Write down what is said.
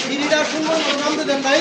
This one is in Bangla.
সিঁড়িটা শুনব নামতে দেন ভাই